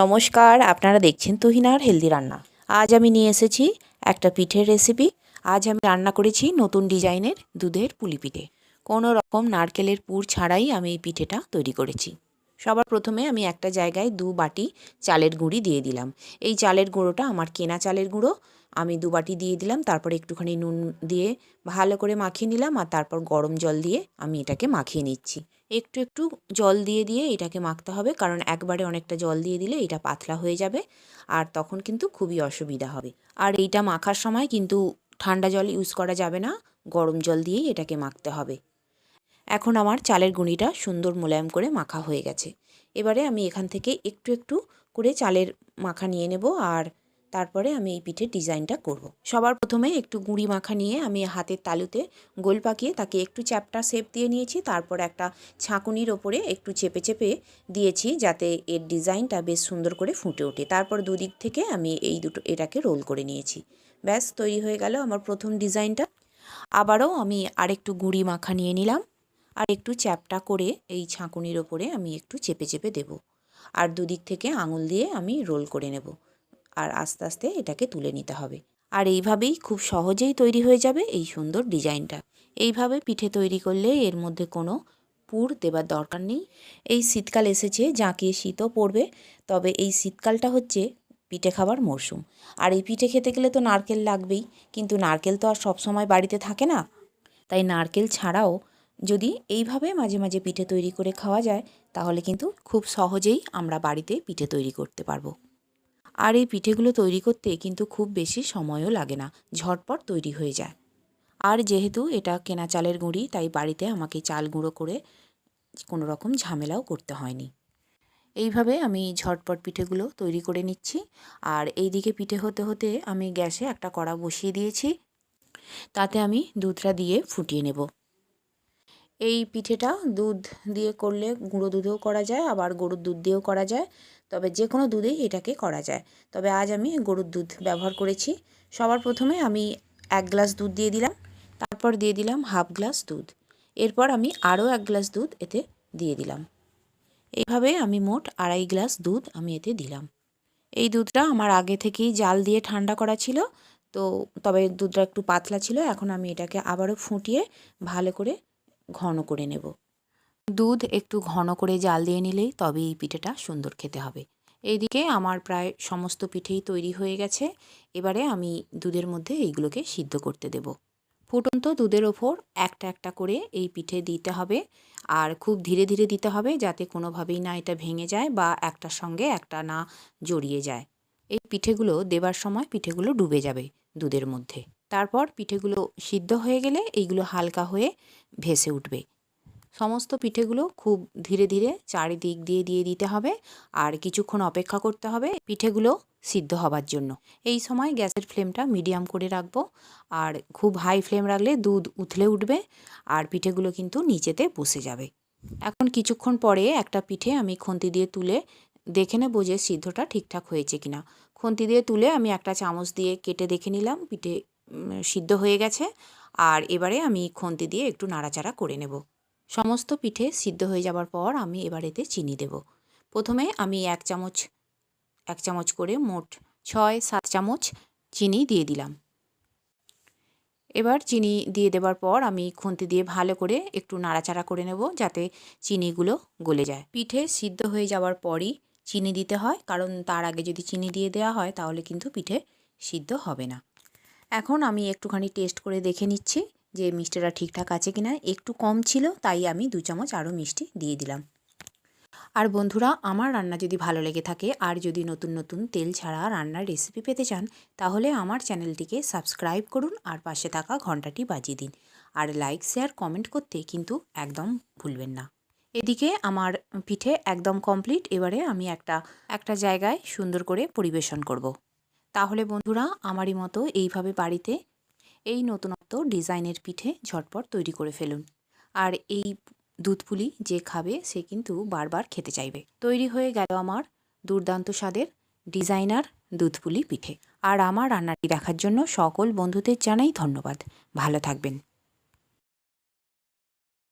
নমস্কার, আপনারা দেখছেন তুহিনার হেলদি রান্না। আজ আমি নিয়ে এসেছি একটা পিঠের রেসিপি আজ আমি রান্না করেছি নতুন ডিজাইনের দুধের পুলি পিঠে। কোনো রকম নারকেলের পুর ছাড়াই আমি এই পিঠেটা তৈরি করেছি। সবার প্রথমে আমি একটা জায়গায় দু বাটি চালের গুঁড়ি দিয়ে দিলাম। এই চালের গুঁড়োটা আমার কেনা চালের গুঁড়ো, আমি দু বাটি দিয়ে দিলাম, তারপর একটুখানি নুন দিয়ে ভালো করে মাখিয়ে নিলাম আর তারপর গরম জল দিয়ে আমি এটাকে মাখিয়ে নিচ্ছি। একটু একটু জল দিয়ে দিয়ে এটাকে মাখতে হবে, কারণ একবারে অনেকটা জল দিয়ে দিলে এটা পাতলা হয়ে যাবে আর তখন কিন্তু খুবই অসুবিধা হবে। আর এইটা মাখার সময় কিন্তু ঠান্ডা জল ইউজ করা যাবে না, গরম জল দিয়েই এটাকে মাখতে হবে। এখন আমার চালের গুঁড়িটা সুন্দর মোলায়েম করে মাখা হয়ে গেছে। এবারে আমি এখান থেকে একটু একটু করে চালের মাখা নিয়ে নেব আর তারপরে আমি এই পিঠের ডিজাইনটা করব। সবার প্রথমে একটু গুঁড়ি মাখা নিয়ে আমি হাতের তালুতে গোল পাকিয়ে তাকে একটু চ্যাপটা শেপ দিয়ে নিয়েছি, তারপর একটা ছাঁকুনির ওপরে একটু চেপে চেপে দিয়েছি যাতে এর ডিজাইনটা বেশ সুন্দর করে ফুটে ওঠে। তারপর দুদিক থেকে আমি এই দুটো, এটাকে রোল করে নিয়েছি। ব্যাস, তৈরি হয়ে গেল আমার প্রথম ডিজাইনটা। আবারও আমি আরেকটু গুঁড়ি মাখা নিয়ে নিলাম। আর একটু চ্যাপটা করে এই ছাঁকুনির ওপরে আমি একটু চেপে চেপে দেব। আর দুদিক থেকে আঙুল দিয়ে আমি রোল করে নেব। আর আস্তে আস্তে এটাকে তুলে নিতে হবে। আর এইভাবেই খুব সহজেই তৈরি হয়ে যাবে এই সুন্দর ডিজাইনটা। এইভাবে পিঠে তৈরি করলে এর মধ্যে কোনো পুর দেবার দরকার নেই। এই শীতকাল এসেছে জাঁকিয়ে শীতও পড়বে, তবে এই শীতকালটা হচ্ছে পিঠে খাবার মরশুম। আর এই পিঠে খেতে গেলে তো নারকেল লাগবেই, কিন্তু নারকেল তো আর সবসময় বাড়িতে থাকে না। তাই নারকেল ছাড়াও যদি এইভাবে মাঝে মাঝে পিঠে তৈরি করে খাওয়া যায়, তাহলে কিন্তু খুব সহজেই আমরা বাড়িতে পিঠে তৈরি করতে পারব। আর এই পিঠেগুলো তৈরি করতে কিন্তু খুব বেশি সময়ও লাগে না, ঝটপট তৈরি হয়ে যায়। আর যেহেতু এটা কেনা চালের গুঁড়ি, তাই বাড়িতে আমাকে চাল গুঁড়ো করে কোনো রকম ঝামেলাও করতে হয়নি। এইভাবে আমি ঝটপট পিঠেগুলো তৈরি করে নিচ্ছি। আর এই দিকে পিঠে হতে হতে আমি গ্যাসে একটা কড়া বসিয়ে দিয়েছি। তাতে আমি দুধটা দিয়ে ফুটিয়ে নেব। এই পিঠেটা দুধ দিয়ে করলে গুঁড়ো দুধেও করা যায়, আবার গরুর দুধ দিয়েও করা যায়। তবে যে কোনো দুধেই এটাকে করা যায়। তবে আজ আমি গরুর দুধ ব্যবহার করেছি। সবার প্রথমে আমি এক গ্লাস দুধ দিয়ে দিলাম, তারপর দিয়ে দিলাম হাফ গ্লাস দুধ। এরপর আমি আরও এক গ্লাস দুধ এতে দিয়ে দিলাম। এইভাবে আমি মোট আড়াই গ্লাস দুধ আমি এতে দিলাম। এই দুধটা আমার আগে থেকেই জাল দিয়ে ঠান্ডা করা ছিল। তো তবে দুধটা একটু পাতলা ছিল, এখন আমি এটাকে আবারও ফুটিয়ে ভালো করে ঘন করে নেব। দুধ একটু ঘন করে জাল দিয়ে নিলেই তবে এই পিঠেটা সুন্দর খেতে হবে। এইদিকে আমার প্রায় সমস্ত পিঠেই তৈরি হয়ে গেছে। এবারে আমি দুধের মধ্যে এইগুলোকে সিদ্ধ করতে দেব। ফুটন্ত দুধের ওপর একটা একটা করে এই পিঠে দিতে হবে। আর খুব ধীরে ধীরে দিতে হবে যাতে কোনোভাবেই না এটা ভেঙে যায় বা একটার সঙ্গে একটা না জড়িয়ে যায়। এই পিঠেগুলো দেবার সময় পিঠেগুলো ডুবে যাবে দুধের মধ্যে। তারপর পিঠেগুলো সিদ্ধ হয়ে গেলে এইগুলো হালকা হয়ে ভেসে উঠবে। সমস্ত পিঠেগুলো খুব ধীরে ধীরে চারিদিক দিয়ে দিয়ে দিতে হবে আর কিছুক্ষণ অপেক্ষা করতে হবে পিঠেগুলো সিদ্ধ হবার জন্য। এই সময় গ্যাসের ফ্লেমটা মিডিয়াম করে রাখব আর খুব হাই ফ্লেম রাখলে দুধ উথলে উঠবে আর পিঠেগুলো কিন্তু নিচেতে বসে যাবে। এখন কিছুক্ষণ পরে একটা পিঠে আমি খন্তি দিয়ে তুলে দেখে নেব যে সিদ্ধটা ঠিকঠাক হয়েছে কিনা। খন্তি দিয়ে তুলে আমি একটা চামচ দিয়ে কেটে দেখে নিলাম, পিঠে সিদ্ধ হয়ে গেছে। আর এবারে আমি খন্তি দিয়ে একটু নাড়াচাড়া করে নেব। সমস্ত পিঠে সিদ্ধ হয়ে যাবার পর আমি এবার এতে চিনি দেব। প্রথমে আমি এক চামচ এক চামচ করে মোট ছয়, সাত চামচ চিনি দিয়ে দিলাম। এবার চিনি দিয়ে দেবার পর আমি খুন্তি দিয়ে ভালো করে একটু নাড়াচাড়া করে নেব যাতে চিনিগুলো গলে যায়। পিঠে সিদ্ধ হয়ে যাওয়ার পরই চিনি দিতে হয়, কারণ তার আগে যদি চিনি দিয়ে দেওয়া হয় তাহলে কিন্তু পিঠে সিদ্ধ হবে না। এখন আমি একটুখানি টেস্ট করে দেখে নিচ্ছি যে মিষ্টিটা ঠিকঠাক আছে কি না একটু কম ছিল, তাই আমি দু চামচ আরও মিষ্টি দিয়ে দিলাম। আর বন্ধুরা, আমার রান্না যদি ভালো লেগে থাকে, আর যদি নতুন নতুন তেল ছাড়া রান্নার রেসিপি পেতে চান, তাহলে আমার চ্যানেলটিকে সাবস্ক্রাইব করুন আর পাশে থাকা ঘন্টাটি বাজিয়ে দিন। আর লাইক শেয়ার কমেন্ট করতে কিন্তু একদম ভুলবেন না। এদিকে আমার পিঠে একদম কমপ্লিট এবারে আমি একটা একটা জায়গায় সুন্দর করে পরিবেশন করব। তাহলে বন্ধুরা আমারই মতো এইভাবে বাড়িতে এই নতুনত্ব ডিজাইনের পিঠে ঝটপট তৈরি করে ফেলুন। আর এই দুধপুলি যে খাবে সে কিন্তু বারবার খেতে চাইবে। তৈরি হয়ে গেল আমার দুর্দান্ত স্বাদের ডিজাইনার দুধপুলি পিঠে। আর আমার রান্নাটি দেখার জন্য সকল বন্ধুদের জানাই ধন্যবাদ। ভালো থাকবেন।